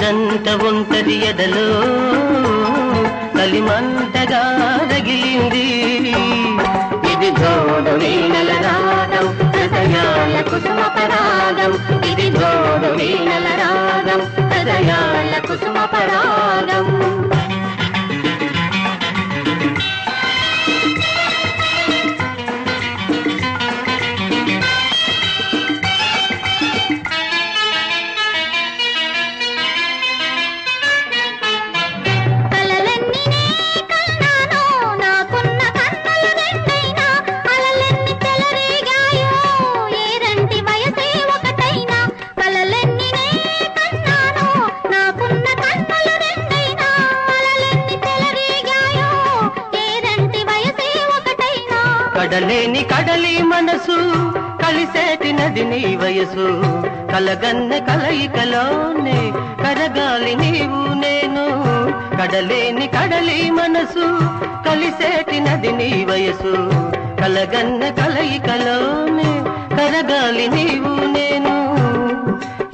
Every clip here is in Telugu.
జంట ఒంటరి ఎదలో. కలిమంటగా రగిలింది. ఇది జోడు వీణల రాగం హృదయాల కుసుమ పరాగం. ఇది జోడు వీణల రాగం హృదయాల కుసుమ కడలేని కడలి మనసు కలిసేటి నది నీ వయసు. కలగన్న కలయికలోనే కరగాలి నీవు నేను. కడలేని కడలి మనసు కలిసేటి నది నీ వయసు. కలగన్న కలయికలోనే కరగాలి నీవు నేను.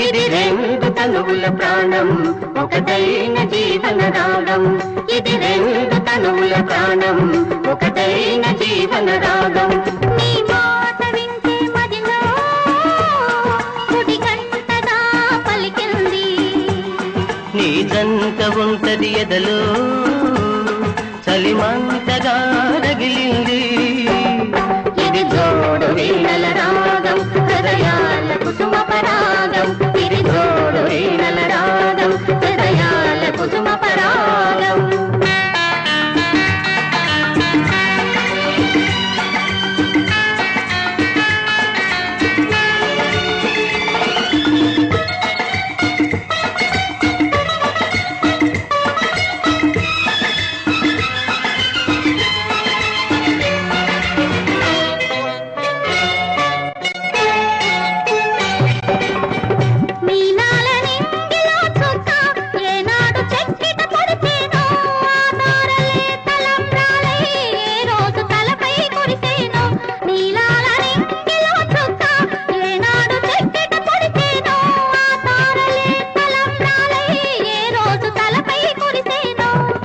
ఇది రెండు తనువుల ప్రాణం ఒకటైన జీవన రాగం ఇది రెండు తనువుల ప్రాణం ఒకటైన జీవన రాగం. నీ మాట వింటే మదిలో గంటగా పలికింది. నీ జంట ఉంటది ఎదలో చలిమంతగా రగిలింది.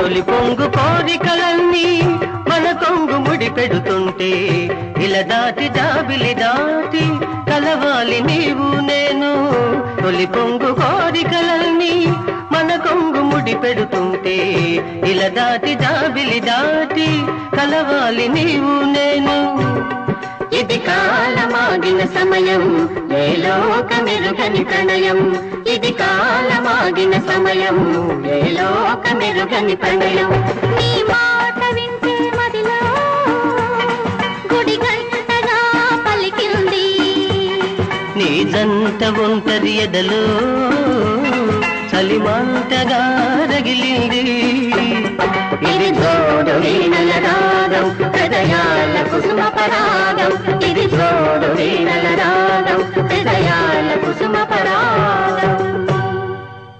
తొలి పొంగు కోరికలన్నీ మన కొంగు ముడి పెడుతుంటే ఇలా దాటి జాబిలి దాటి కలవాలి నీవు నేను. తొలి పొంగు కోరికలన్నీ మన కొంగు ముడి పెడుతుంటే ఇలా దాటి జాబిలి దాటి కలవాలి నీవు నేను. ఇది కాలమాగిన సమయం ఏ లోక మెరుగని ప్రణయం కాలమాగిన సమయం లోక మెరుగని ప్రణయం నీ మాట వింటే మదిలో గుడి గంటగా పలికింది. నీ జంట ఒంటరి ఎదలో చలిమంటగా రగిలింది. ఇది జోడు వీణల రాగం హృదయాల కుసుమ పరాగం ఇది జోడు వీణల రాగం హృదయాల కుసుమ పరాగం